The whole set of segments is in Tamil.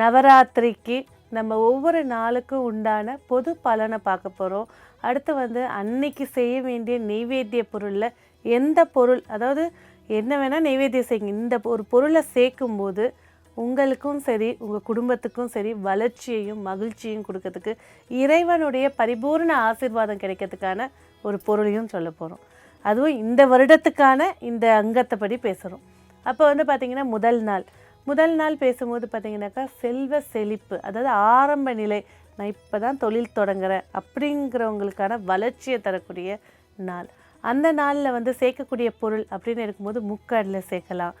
நவராத்திரிக்கு நம்ம ஒவ்வொரு நாளுக்கும் உண்டான பொது பலனை பார்க்க போகிறோம் அடுத்து வந்து அன்னைக்கு செய்ய வேண்டிய நெய்வேத்திய பொருளில் எந்த பொருள் அதாவது என்ன வேணால் நெய்வேத்தியம் செய்யுங்க. இந்த ஒரு பொருளை சேர்க்கும்போது உங்களுக்கும் சரி உங்கள் குடும்பத்துக்கும் சரி வளர்ச்சியையும் மகிழ்ச்சியும் கொடுக்கறதுக்கு இறைவனுடைய பரிபூர்ண ஆசிர்வாதம் கிடைக்கிறதுக்கான ஒரு பொருளையும் சொல்ல போகிறோம் அதுவும் இந்த வருடத்துக்கான இந்த அங்கத்தை படி பேசுகிறோம் அப்போ வந்து பார்த்திங்கன்னா முதல் நாள். முதல் நாள் பேசும்போது பார்த்தீங்கன்னாக்கா செல்வ செழிப்பு அதாவது ஆரம்ப நிலை. நான் இப்போ தான் தொழில் தொடங்குறேன் அப்படிங்கிறவங்களுக்கான வளர்ச்சியை தரக்கூடிய நாள். அந்த நாளில் வந்து சேர்க்கக்கூடிய பொருள் அப்படின்னு இருக்கும்போது முக்கடலை சேர்க்கலாம்.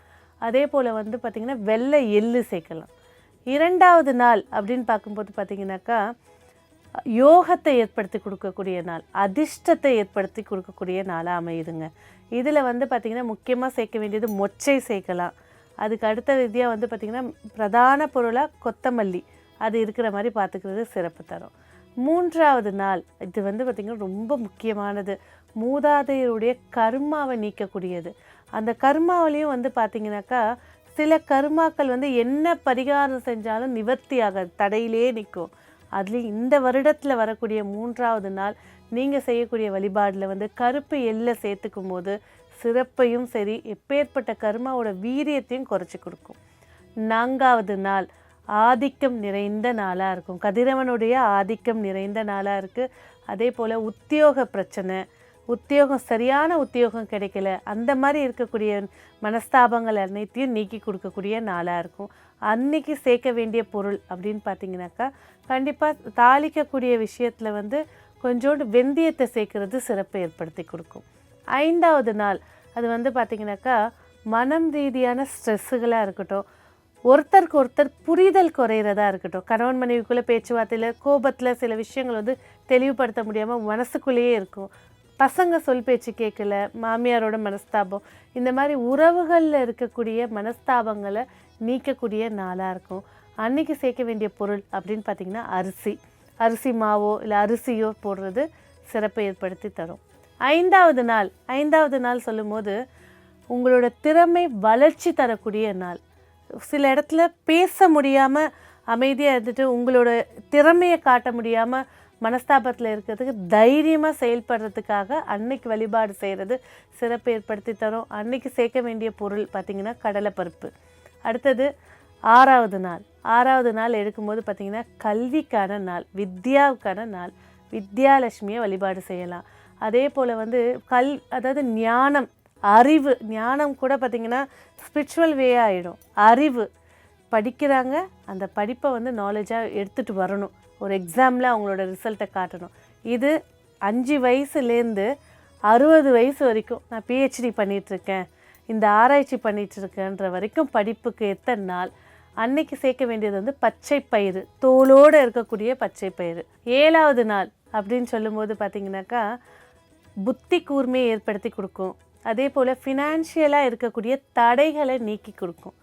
அதே போல் வந்து பார்த்திங்கன்னா வெள்ளை எள்ளு சேர்க்கலாம். இரண்டாவது நாள் அப்படின்னு பார்க்கும்போது பார்த்திங்கனாக்கா யோகத்தை ஏற்படுத்தி கொடுக்கக்கூடிய நாள் அதிர்ஷ்டத்தை ஏற்படுத்தி கொடுக்கக்கூடிய நாளாக அமையுதுங்க. இதில் வந்து பார்த்திங்கன்னா முக்கியமாக சேர்க்க வேண்டியது மொச்சை சேர்க்கலாம். அதுக்கு அடுத்த ரீதியாக வந்து பார்த்திங்கன்னா பிரதான பொருளாக கொத்தமல்லி. அது இருக்கிற மாதிரி பார்த்துக்கிறது சிறப்பு தரும். மூன்றாவது நாள் இது வந்து பார்த்திங்கன்னா ரொம்ப முக்கியமானது. மூதாதையருடைய கர்மாவை நீக்கக்கூடியது. அந்த கர்மாவிலையும் வந்து பார்த்திங்கனாக்கா சில கர்மாக்கள் வந்து என்ன பரிகாரம் செஞ்சாலும் நிவர்த்தி ஆகாது தடையிலே நிற்கும். அதுலேயும் இந்த வருடத்தில் வரக்கூடிய மூன்றாவது நாள் நீங்கள் செய்யக்கூடிய வழிபாடில் வந்து கருப்பு எள்ளை சேர்த்துக்கும் போது சிறப்பையும் சரி எப்பேற்பட்ட கர்மாவோட வீரியத்தையும் குறைச்சி கொடுக்கும். நான்காவது நாள் ஆதிக்கம் நிறைந்த நாளாக இருக்கும். கதிரவனுடைய ஆதிக்கம் நிறைந்த நாளாக இருக்குது அதே போல் உத்தியோக பிரச்சனை உத்தியோகம் சரியான உத்தியோகம் கிடைக்கல. அந்த மாதிரி இருக்கக்கூடிய மனஸ்தாபங்கள் அனைத்தையும் நீக்கி கொடுக்கக்கூடிய நாளாக இருக்கும். அன்னைக்கு சேர்க்க வேண்டிய பொருள் அப்படின்னு பார்த்தீங்கன்னாக்கா கண்டிப்பாக தாளிக்கக்கூடிய விஷயத்தில் வந்து கொஞ்சோண்டு வெந்தயத்தை சேர்க்கறது சிறப்பை ஏற்படுத்தி கொடுக்கும். ஐந்தாவது நாள். அது வந்து பார்த்திங்கனாக்கா மனம் ரீதியான ஸ்ட்ரெஸ்ஸுகளாக இருக்கட்டும் ஒருத்தருக்கு ஒருத்தர் புரிதல் குறையிறதா இருக்கட்டும் கணவன் மனைவிக்குள்ளே பேச்சுவார்த்தையில் கோபத்தில் சில விஷயங்கள் வந்து தெளிவுபடுத்த முடியாமல் மனசுக்குள்ளேயே இருக்கும். பசங்க சொல் பேச்சு கேட்கல மாமியாரோட மனஸ்தாபம் இந்த மாதிரி உறவுகளில் இருக்கக்கூடிய மனஸ்தாபங்களை நீக்கக்கூடிய நாளாக இருக்கும். அன்னைக்கு சேர்க்க வேண்டிய பொருள் அப்படின்னு பார்த்திங்கன்னா அரிசி. அரிசி மாவோ இல்லை அரிசியோ போடுறது சிறப்பை ஏற்படுத்தி தரும். ஐந்தாவது நாள் ஐந்தாவது நாள் சொல்லும்போது உங்களோட திறமை வளர்ச்சி தரக்கூடிய நாள். சில இடத்துல பேச முடியாமல் அமைதியாக இருந்துட்டு உங்களோட திறமையை காட்ட முடியாமல் மனஸ்தாபத்தில் இருக்கிறதுக்கு தைரியமாக செயல்படுறதுக்காக அன்னைக்கு வழிபாடு செய்கிறது சிறப்பு ஏற்படுத்தி தரும். அன்னைக்கு சேர்க்க வேண்டிய பொருள் பார்த்திங்கன்னா கடலைப்பருப்பு அடுத்தது ஆறாவது நாள். ஆறாவது நாள் எடுக்கும்போது பார்த்திங்கன்னா கல்விக்கான நாள் வித்யாவுக்கான நாள். வித்யாலட்சுமியை வழிபாடு செய்யலாம். அதே போல் வந்து கல் அதாவது ஞானம் அறிவு ஞானம் கூட பார்த்திங்கன்னா ஸ்பிரிச்சுவல் வே ஆகிடும் அறிவு படிக்கிறாங்க அந்த படிப்பை வந்து நாலேஜாக எடுத்துகிட்டு வரணும். ஒரு எக்ஸாமில் அவங்களோட ரிசல்ட்டை காட்டணும். இது அஞ்சு வயசுலேருந்து அறுபது வயசு வரைக்கும் நான் பிஹெச்டி பண்ணிகிட்ருக்கேன் இந்த ஆராய்ச்சி பண்ணிகிட்ருக்கேன்ற வரைக்கும் படிப்புக்கு எத்தனை நாள். அன்னைக்கு சேர்க்க வேண்டியது வந்து பச்சை பயிறு தோலோடு இருக்கக்கூடிய பச்சை பயிறு. ஏழாவது நாள் அப்படின்னு சொல்லும்போது பார்த்தீங்கன்னாக்கா புத்தி கூர்மையை ஏற்படுத்தி கொடுக்கும். அதே போல் ஃபினான்ஷியலாக இருக்கக்கூடிய தடைகளை நீக்கி கொடுக்கும்.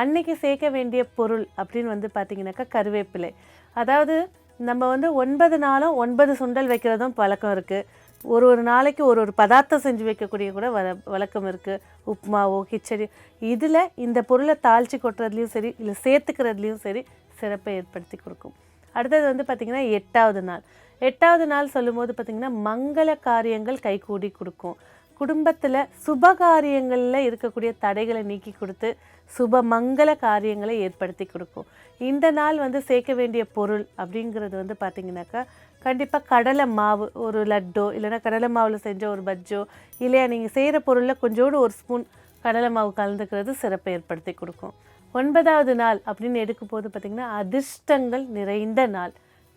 அன்னைக்கு சேர்க்க வேண்டிய பொருள் அப்படின்னு வந்து பார்த்திங்கனாக்கா கருவேப்பிலை. அதாவது நம்ம வந்து ஒன்பது நாளும் ஒன்பது சுண்டல் வைக்கிறதும் பழக்கம் இருக்குது ஒரு ஒரு நாளைக்கு ஒரு ஒரு பதார்த்தம் செஞ்சு வைக்கக்கூடிய கூட வ வழக்கம் இருக்குது உப்புமாவோ கிச்சடி. இதில் இந்த பொருளை தாளித்து கொட்டுறதுலையும் சரி இல்லை சேர்த்துக்கிறதுலையும் சரி சிறப்பை ஏற்படுத்தி கொடுக்கும். அடுத்தது வந்து பார்த்திங்கன்னா எட்டாவது நாள். எட்டாவது நாள் சொல்லும்போது பார்த்திங்கன்னா மங்கள காரியங்கள் கைகூடி கொடுக்கும். குடும்பத்தில் சுப காரியங்களில் இருக்கக்கூடிய தடைகளை நீக்கி கொடுத்து சுப மங்கள காரியங்களை ஏற்படுத்தி கொடுக்கும். இந்த நாள் வந்து சேர்க்க வேண்டிய பொருள் அப்படிங்கிறது வந்து பார்த்திங்கனாக்கா கண்டிப்பாக கடலை மாவு ஒரு லட்டோ இல்லைன்னா கடலை மாவில் செஞ்ச ஒரு பஜ்ஜோ இல்லையா நீங்கள் செய்கிற பொருளில் கொஞ்சோடு ஒரு ஸ்பூன் கடலை மாவு கலந்துக்கிறது சிறப்பை ஏற்படுத்தி கொடுக்கும். ஒன்பதாவது நாள் அப்படின்னு எடுக்கும்போது பார்த்திங்கன்னா அதிர்ஷ்டங்கள் நிறைந்த நாள்.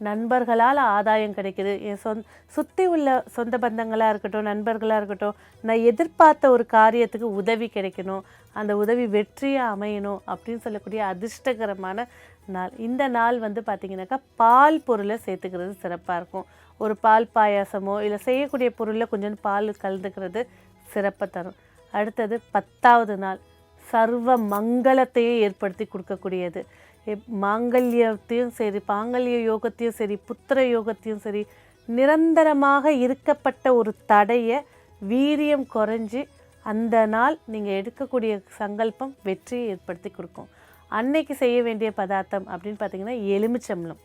நண்பர்களால் ஆதாயம் கிடைக்கிது. என் சொந் சுற்றி உள்ள சொந்த பந்தங்களாக இருக்கட்டும் நண்பர்களாக இருக்கட்டும் நான் எதிர்பார்த்த ஒரு காரியத்துக்கு உதவி கிடைக்கணும் அந்த உதவி வெற்றியாக அமையணும் அப்படின்னு சொல்லக்கூடிய அதிர்ஷ்டகரமான நாள். இந்த நாள் வந்து பார்த்திங்கனாக்கா பால் பொருளை சேர்த்துக்கிறது சிறப்பாக இருக்கும். ஒரு பால் பாயாசமோ இல்லை செய்யக்கூடிய பொருளில் கொஞ்சம் பால் கலந்துக்கிறது சிறப்பை தரும். அடுத்தது பத்தாவது நாள் சர்வ மங்களத்தையே ஏற்படுத்தி கொடுக்கக்கூடியது. மாங்கல்யத்தையும் சரி பாங்கல்ய யோகத்தையும் சரி புத்திர யோகத்தையும் சரி நிரந்தரமாக இருக்கப்பட்ட ஒரு தடையை வீரியம் குறைஞ்சி அந்த நாள் நீங்கள் எடுக்கக்கூடிய சங்கல்பம் வெற்றியை ஏற்படுத்தி கொடுக்கும். அன்னைக்கு செய்ய வேண்டிய பதார்த்தம் அப்படின்னு பார்த்தீங்கன்னா எலுமிச்சம்பளம்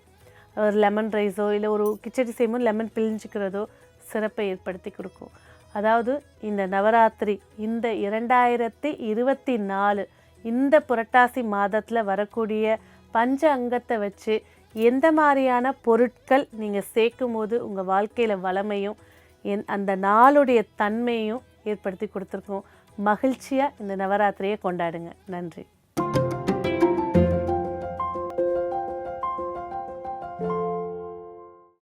ஒரு லெமன் ரைஸோ இல்லை ஒரு கிச்சடி செய்யும்போது லெமன் பிழிஞ்சிக்கிறதோ சிறப்பை ஏற்படுத்தி கொடுக்கும். அதாவது இந்த நவராத்திரி இந்த இரண்டாயிரத்தி இருபத்தி நாலு இந்த புரட்டாசி மாதத்தில் வரக்கூடிய பஞ்ச அங்கத்தை வச்சு எந்த மாதிரியான பொருட்கள் நீங்கள் சேர்க்கும் போது உங்கள் வாழ்க்கையில் வளமையும் என் அந்த நாளுடைய தன்மையும் ஏற்படுத்தி கொடுத்துருக்கோம். மகிழ்ச்சியாக இந்த நவராத்திரியை கொண்டாடுங்க. நன்றி.